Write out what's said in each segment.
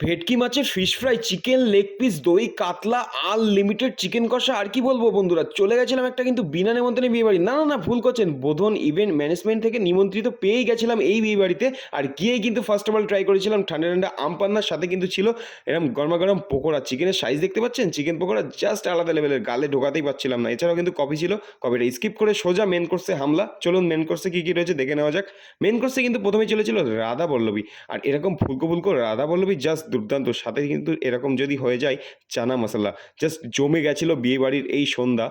ভেটকি মাছের fish fry chicken leg piece দই, কাতলা আনলিমিটেড চিকেন কষা, আর কি বলব বন্ধুরা? চলে গেছিলাম একটা কিন্তু বিনা নেমন্ত্রণে বিয়ে বাড়ি না না না, ভুল করছেন। বোধন ইভেন্ট ম্যানেজমেন্ট থেকে নিমন্ত্রিত পেয়েই গেছিলাম এই বিয়ে বাড়িতে আর গিয়েই কিন্তু ফার্স্ট অফ অল ট্রাই করেছিলাম, ঠান্ডা ঠান্ডা আম পান্নার সাথে কিন্তু ছিল এরকম গরমা গরম পকোড়া। চিকেনের সাইজ দেখতে পাচ্ছেন? চিকেন পকোড়া জাস্ট আলাদা লেভেলের গালে ঢোকাতেই পাচ্ছিলাম না। এছাড়াও কিন্তু কফি ছিল। কফিটা স্কিপ করে সোজা মেন কোর্সে হামলা। চলুন মেন কোর্সে কী কী রয়েছে দেখে নেওয়া যাক। মেন কোর্সে কিন্তু প্রথমে চলেছিল রাধা বল্লভী। আর এরকম ফুলকো ফুলকো রাধা বল্লভী জাস্ট দুর্দান্ত। সাথে কিন্তু এরকম যদি হয়ে যায় চানা মশলা। জাস্ট জমে গেছিল বিয়েবাড়ির এই সন্ধ্যা,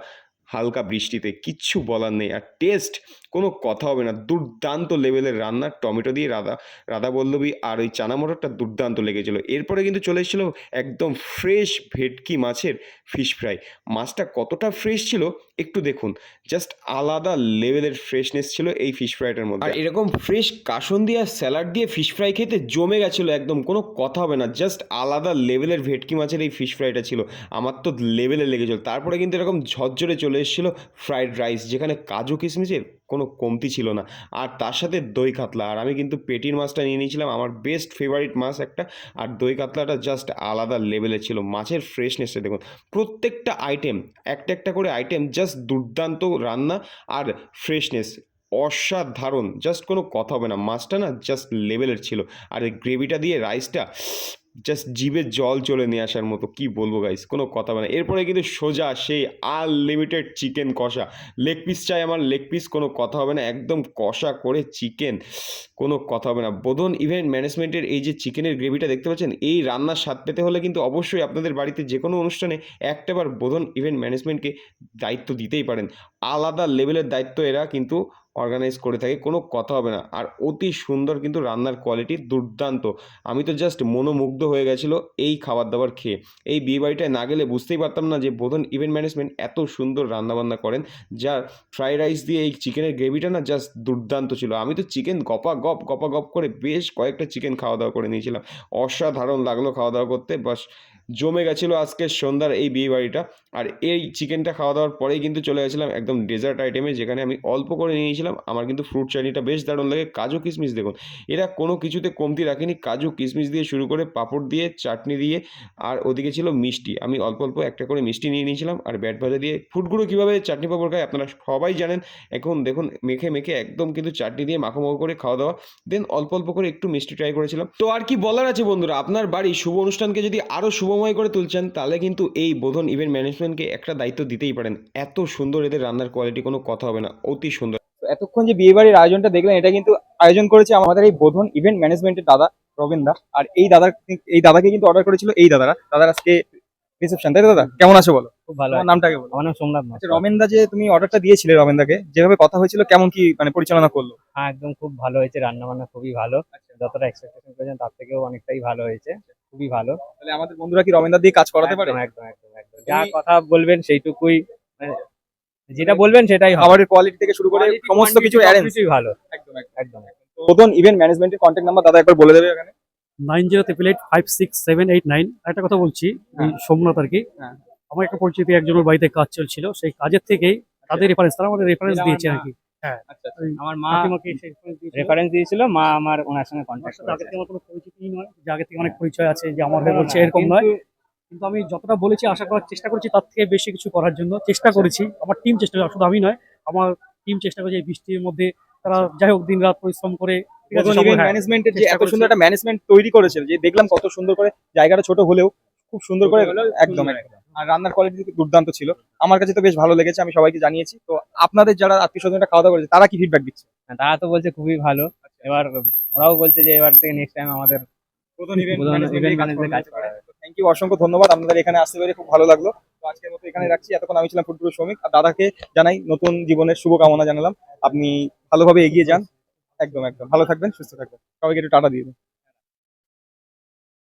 হালকা বৃষ্টিতে, কিচ্ছু বলার নেই। আর টেস্ট কোনো কথা হবে না। দুর্দান্ত লেভেলের রান্না, টমেটো দিয়ে রাধা রাধা বল্লভী আর ওই চানা মটরটা দুর্দান্ত লেগেছিল। এরপরে কিন্তু চলে এসেছিল একদম ফ্রেশ ভেটকি মাছের ফিশ ফ্রাই মাছটা কতটা ফ্রেশ ছিল একটু দেখুন। জাস্ট আলাদা লেভেলের ফ্রেশনেস ছিল এই ফিশ ফ্রাইটার মধ্যে। আর এরকম ফ্রেশ কাসন দিয়ে আর স্যালাড দিয়ে ফিশ ফ্রাই খেতে জমে গেছিল একদম, কোনো কথা হবে না। জাস্ট আলাদা লেভেলের ভেটকি মাছের এই ফিশ ফ্রাইটা ছিল। আমার তো লেভেলে লেগেছিল। তারপরে কিন্তু এরকম ঝরঝরে চলে এসেছিল ফ্রাইড রাইস যেখানে কাজু কিশমিশের কোনো কমতি ছিল না। আর তার সাথে দই কাতলা। আর আমি কিন্তু পেটির মাছটা নিয়ে নিয়েছিলাম। আমার বেস্ট ফেভারিট মাছ একটা। আর দই কাতলাটা জাস্ট আলাদা লেভেলে ছিল। মাছের ফ্রেশনেসটা দেখুন। প্রত্যেকটা আইটেম একটা একটা করে আইটেম জাস্ট দুর্দান্ত রান্না আর ফ্রেশনেস অসাধারণ। জাস্ট কোনো কথা হবে না। মাছটা না জাস্ট লেভেলের ছিল। আর এই গ্রেভিটা দিয়ে রাইসটা জাস্ট জিভে জল চলে নিয়ে আসার মতো, কি বলব গাইস কোনো কথা হবে না। এরপরে কিন্তু সোজা সেই আনলিমিটেড চিকেন কষা। লেগ পিস চাই আমার লেগ পিস কোনো কথা হবে না, একদম কষা করে চিকেন কোনো কথা হবে না। বোধন ইভেন্ট ম্যানেজমেন্টের এই যে চিকেনের গ্রেভিটা দেখতে পাচ্ছেন, এই রান্নার স্বাদ পেতে হলে কিন্তু অবশ্যই আপনাদের বাড়িতে যে কোনো অনুষ্ঠানে একটাবার বোধন ইভেন্ট ম্যানেজমেন্টকে দায়িত্ব দিতেই পারেন। আলাদা লেভেলের দায়িত্ব এরা কিন্তু অর্গানাইজ করে থাকে, কোনো কথা হবে না। আর অতি সুন্দর কিন্তু রান্নার কোয়ালিটি দুর্দান্ত। আমি তো জাস্ট মনোমুগ্ধ হয়ে গেছিল এই খাবার দাবার খেয়ে। এই বিয়ে বাড়িটায় না গেলে বুঝতেই পারতাম না যে বোধন ইভেন্ট ম্যানেজমেন্ট এত সুন্দর রান্নাবান্না করেন, যার ফ্রাইড রাইস দিয়ে এই চিকেনের গ্রেভিটা না জাস্ট দুর্দান্ত ছিল। আমি তো চিকেন গপা গপ গপা গপ করে বেশ কয়েকটা চিকেন খাওয়া দাওয়া করে নিয়েছিলাম। অসাধারণ লাগল খাওয়া দাওয়া করতে, বাস জমে গেছিল আজকের সন্ধ্যার এই বিয়ে বাড়িটা। আর এই চিকেনটা খাওয়া দাওয়ার পরেই কিন্তু চলে গেছিলাম একদম ডেজার্ট আইটেমে যেখানে আমি অল্প করে নিয়েছিলাম আমার কিন্তু ফ্রুট চাটনিটা বেশ দারুণ লাগে। কাজু কিশমিশ দেখুন, এরা কোনো কিছুতে কমতি রাখেনি। কাজু কিশমিশ দিয়ে শুরু করে পাঁপড় দিয়ে, চাটনি দিয়ে, আর ওদিকে ছিল মিষ্টি। আমি অল্প অল্প একটা করে মিষ্টি নিয়ে নিয়েছিলাম। আর ব্যাট ভাজা দিয়ে ফুটগুলো কীভাবে চাটনি পাঁপড় খায় আপনারা সবাই জানেন। এখন দেখুন, মেখে মেখে একদম কিন্তু চাটনি দিয়ে মাখো করে খাওয়া দাওয়া। দেন অল্প অল্প করে একটু মিষ্টি ট্রাই করেছিলাম। তো আর কি বলার আছে বন্ধুরা? আপনার বাড়ি শুভ অনুষ্ঠানকে যদি আরও শুভময় করে তুলছেন তাহলে কিন্তু এই বোধন ইভেন্ট ম্যানেজমেন্টকে একটা দায়িত্ব দিতেই পারেন। এত সুন্দর এদের রান্নার কোয়ালিটি কোনো কথা হবে না অতি সুন্দর। এতক্ষণ যে বিয়ে বাড়ির আয়োজনটা দেখলেন এটা কিন্তু আয়োজন করেছে আমাদের এই বোধন ইভেন্ট ম্যানেজমেন্টের দাদা রবিন দা। আর এই দাদা এই দাদাকে কিন্তু অর্ডার করেছিল এই দাদারা। দাদার আজকে রিসেপশন তাই দাদা? কেমন আছো বলো? খুব ভালো নামটাকে বলো। আমার নাম সোমনাথ আচ্ছা রমেন দা যে তুমি অর্ডারটা দিয়েছিলে রমেন দাকে যেভাবে কথা হয়েছিল কেমন কি মানে পরিচালনা করল? হ্যাঁ একদম খুব ভালো হয়েছে রান্না বান্না খুবই ভালো। যতটা এক্সপেকটেশন করেছেন তার থেকেও অনেকটাই ভালো হয়েছে। খুবই ভালো। তাহলে আমাদের বন্ধুরা কি রমেন দিয়ে কাজ করাতে পারে? একদম একদম একদম। যা কথা বলবেন সেইটুকুই মানে যেটা বলবেন সেটাই খাবারের কোয়ালিটি থেকে শুরু করে সমস্ত কিছু অ্যারেঞ্জ কিছুই ভালো। একদম একদম। বোধন ইভেন্ট ম্যানেজমেন্টের কন্ট্যাক্ট নাম্বার দাদা একবার বলে দেবে এখানে nine zero triple eight five six seven eight nine. একটা কথা বলছি হ্যাঁ। সোমনাথ আর কি। হ্যাঁ। আমার একটা পরিচিতি একজনের বাড়িতে কাজ চলছিল সেই কাজের থেকেই তাদের রেফারেন্স তারা আমাদের রেফারেন্স দিয়েছে আর কি। আচ্ছা আমার মা। রেফারেন্স দিয়েছিল মা আমার ওনার সঙ্গে কন্ট্যাক্ট আগে থেকে আমার কোনো পরিচিতিই নয় যে আগে থেকে অনেক পরিচয় আছে যে আমার হয়ে বলছে এরকম নয়। কিন্তু আমি যতটা বলেছি আশা করার চেষ্টা করেছি তার থেকে বেশি কিছু করার জন্য চেষ্টা করেছি। আমার টিম চেষ্টা করে শুধু আমি নয় আমার টিম চেষ্টা করেছে এই বৃষ্টির মধ্যে। তারা যাই হোক দিন রাত পরিশ্রম করে হ্যাঁ, ম্যানেজমেন্টের যে এত সুন্দর একটা ম্যানেজমেন্ট তৈরি করেছিল যে দেখলাম কত সুন্দর করে জায়গাটা ছোট হলেও খুব সুন্দর করে একদম একদম। আর রান্নার কোয়ালিটি দুর্দান্ত ছিল। আমার কাছে তো বেশ ভালো লেগেছে আমি সবাইকে জানিয়েছি তো আপনাদের যারা আত্মীয় স্বজনরা খাওয়া দাওয়া করেছে তারা কি ফিডব্যাক দিচ্ছে? তারা তো বলছে খুবই ভালো। এবার ওরাও বলছে যে এবার থেকে নেক্সট টাইম আমাদের থ্যাংক ইউ অসংখ্য ধন্যবাদ। আপনাদের এখানে আসতে পেরে খুব ভালো লাগল। তো আজকের মতো এখানে রাখছি। এতক্ষণ আমি ছিলাম ফুটবল শ্রমিক। আর দাদাকে জানাই নতুন জীবনের শুভকামনা জানালাম। আপনি ভালোভাবে এগিয়ে যান। একদম একদম। ভালো থাকবেন সুস্থ থাকবেন। সবাইকে একটু টাটা দিয়ে দিন।